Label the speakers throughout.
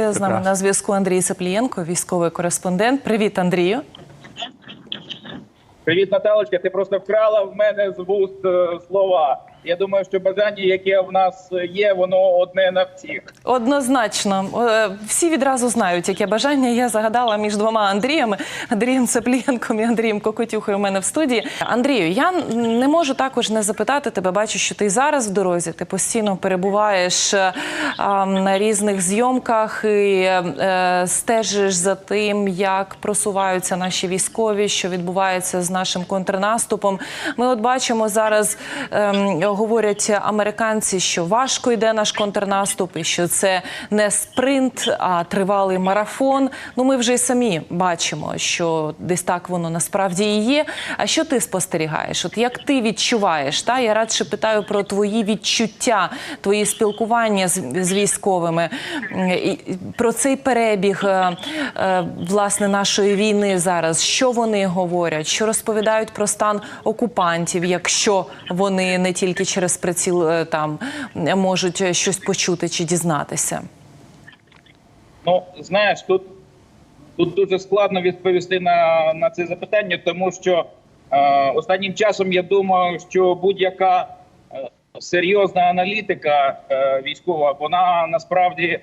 Speaker 1: З нами на зв'язку Андрій Саплієнко, військовий кореспондент. Привіт, Андрію.
Speaker 2: Привіт, Наталочка. Ти просто вкрала в мене з вуст е, слова. Я думаю, що бажання, яке в нас є, воно одне на всіх.
Speaker 1: Однозначно, Е, всі відразу знають, яке бажання я загадала між двома Андріями Андрієм Саплієнком і Андрієм Кокотюхою у мене в студії. Андрію, я не можу також не запитати тебе. Бачу, що ти зараз в дорозі. Ти постійно перебуваєш е, на різних зйомках і е, стежиш за тим, як просуваються наші військові, що відбувається з нашим контрнаступом. Ми от бачимо зараз. ем, говорять американці, що важко йде наш контрнаступ, і що це не спринт, а тривалий марафон. Ну ми вже й самі бачимо, що десь так воно насправді і є. А що ти спостерігаєш? От як ти відчуваєш? Та я радше питаю про твої відчуття, твої спілкування з, з військовими, про цей перебіг е, е, власне нашої війни зараз. Що вони говорять? Що розповідають про стан окупантів, якщо вони не тільки через приціл е, там можуть щось почути чи дізнатися?
Speaker 2: Ну знаєш, тут, тут дуже складно відповісти на, на це запитання, тому що е, останнім часом я думаю, що будь-яка е, серйозна аналітика е, військова, вона насправді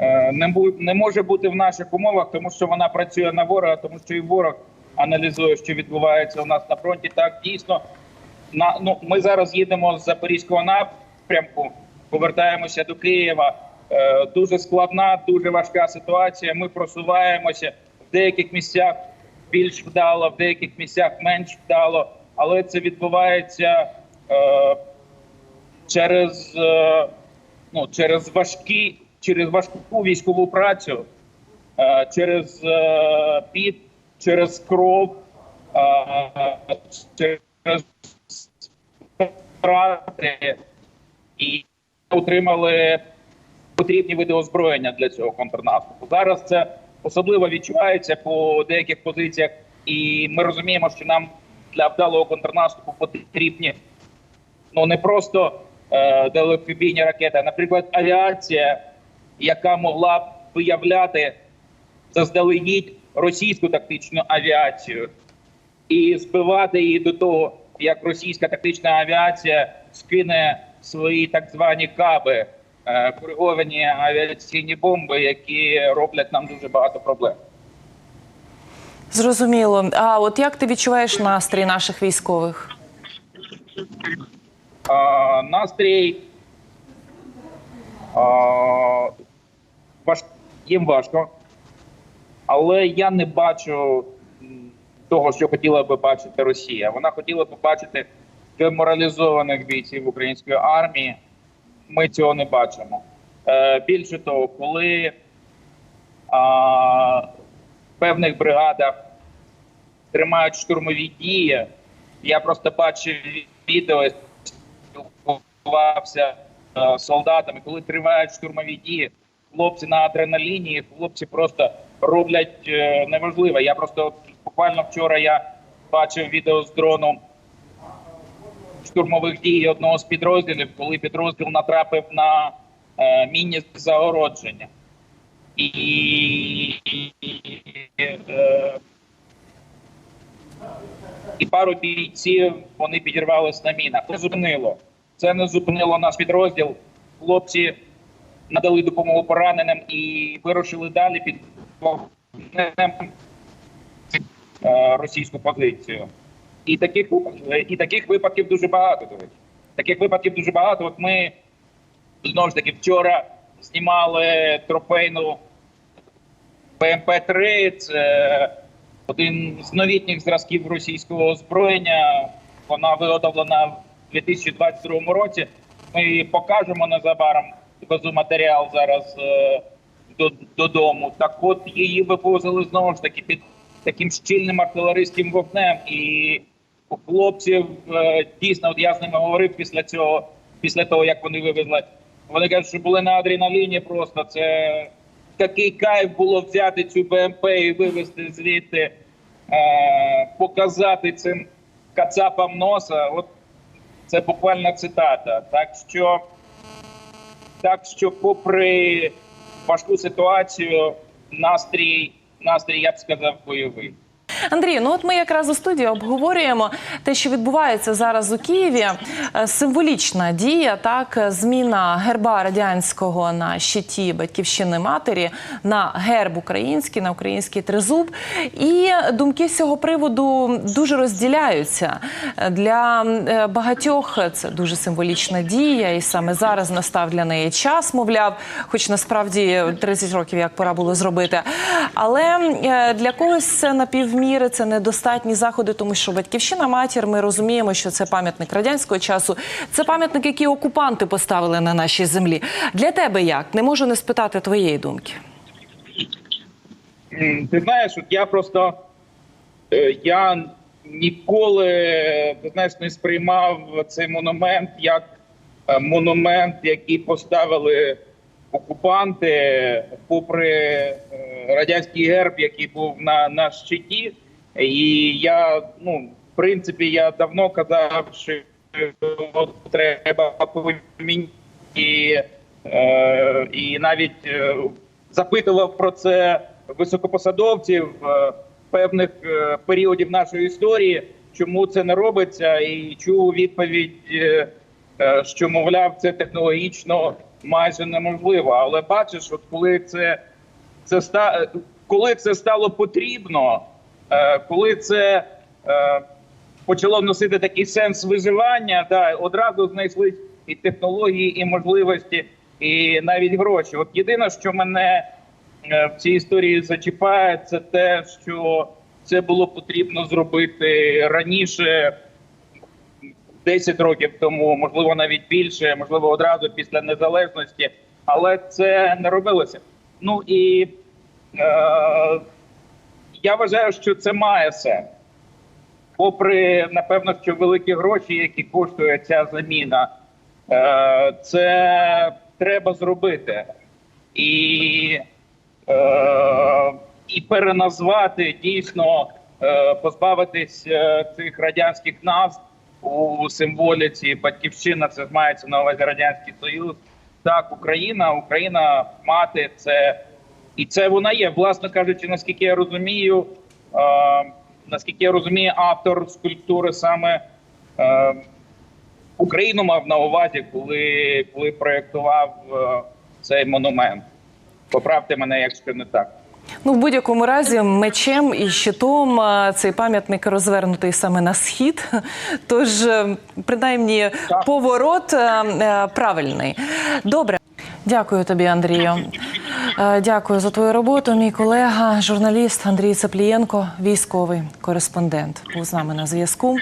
Speaker 2: е, не, не може бути в наших умовах, тому що вона працює на ворога, тому що і ворог аналізує, що відбувається у нас на фронті. Так дійсно на ну ми зараз їдемо з запорізького напрямку, повертаємося до Києва. Е, дуже складна, дуже важка ситуація. Ми просуваємося в деяких місцях більш вдало, в деяких місцях менш вдало, але це відбувається е, через, е, ну, через важкі, через важку військову працю, е, через е, піт, через кров, е, через втрати і отримали потрібні види озброєння для цього контрнаступу. Зараз це особливо відчувається по деяких позиціях, і ми розуміємо, що нам для вдалого контрнаступу потрібні ну не просто е, далекобійні ракети, а, наприклад, авіація, яка могла б виявляти заздалегідь російську тактичну авіацію і збивати її до того, як російська тактична авіація скине свої так звані каби, е, кориговані авіаційні бомби, які роблять нам дуже багато проблем.
Speaker 1: Зрозуміло. А от як ти відчуваєш настрій наших військових?
Speaker 2: А, настрій а, важ, їм важко, але я не бачу того, що хотіла би бачити Росія. Вона хотіла б бачити деморалізованих бійців української армії. Ми цього не бачимо. Е, більше того, коли а, в певних бригадах тримають штурмові дії, я просто бачив відео спілкувався е, з солдатами, коли тривають штурмові дії, хлопці на адреналіні, хлопці просто роблять е, неважливе. Я просто буквально вчора я бачив відео з дрону штурмових дій одного з підрозділів, коли підрозділ натрапив на е, загородження. І, е, і пару бійців вони підірвались на мінах. Це зупинило. Це не зупинило наш підрозділ. Хлопці надали допомогу пораненим і вирушили далі під російську позицію. І таких і таких випадків дуже багато. до. Таких випадків дуже багато. От ми знову ж таки вчора знімали трофейну ПМП-3. Це один з новітніх зразків російського озброєння. Вона виготовлена в 2022 році. Ми покажемо незабаром везу матеріал зараз е, додому. Так от її вивозили знову ж таки під таким щільним артилерійським вогнем. І хлопців е, дійсно, от я з ними говорив після цього, після того як вони вивезли. Вони кажуть, що були на адреналіні просто це такий кайф було взяти цю БМП і вивезти звідти, е, показати цим кацапам носа. От це буквально цитата. Так що, так що, попри важку ситуацію. Настрій, настрій, я б сказав, бойовий.
Speaker 1: Андрій, ну от ми якраз у студії обговорюємо те, що відбувається зараз у Києві. Е, Символічна дія, так, зміна герба радянського на щиті батьківщини матері на герб український, на український тризуб. І думки з цього приводу дуже розділяються. Для е, багатьох це дуже символічна дія, і саме зараз настав для неї час, мовляв, хоч насправді 30 років як пора було зробити. Але е, для когось це напівміри, це недостатні заходи, тому що батьківщина матір. Ми розуміємо, що це пам'ятник радянського часу. Це пам'ятник, який окупанти поставили на нашій землі. Для тебе як не можу не спитати твоєї думки.
Speaker 2: Ти знаєш, от я просто е, я ніколи ти знаєш, не сприймав цей монумент як е, монумент, який поставили окупанти, попри е, радянський герб, який був на, на щиті. І я, ну, в принципі, я давно казав, що треба поміняти. І, е, і навіть е, запитував про це високопосадовців е, певних е, періодів нашої історії, чому це не робиться, і чув відповідь, е, е, що мовляв, це технологічно майже неможливо. Але бачиш, от коли це це ста коли це стало потрібно, е, коли це е, почало носити такий сенс виживання, да, одразу знайшлись і технології, і можливості, і навіть гроші. От єдине, що мене е, в цій історії зачіпає, це те, що це було потрібно зробити раніше. 10 років тому, можливо, навіть більше, можливо, одразу після незалежності, але це не робилося. Ну і е, я вважаю, що це має сенс. Попри, напевно, що великі гроші, які коштує ця заміна, е, це треба зробити. І, е, і переназвати дійсно, е, позбавитись е, цих радянських назв у символіці батьківщина, це мається на увазі Радянський Союз. Так, Україна, Україна мати це і це вона є. Власне кажучи, наскільки я розумію, е, наскільки я розумію, автор скульптури саме е, Україну мав на увазі, коли, коли проєктував е, цей монумент. Поправте мене, якщо не так.
Speaker 1: Ну, в будь-якому разі, мечем і щитом цей пам'ятник розвернутий саме на схід. Тож, е, принаймні, поворот е, е, правильний. Добре. Дякую тобі, Андрію. Дякую за твою роботу. Мій колега, журналіст Андрій Цеплієнко, військовий кореспондент, був з нами на зв'язку.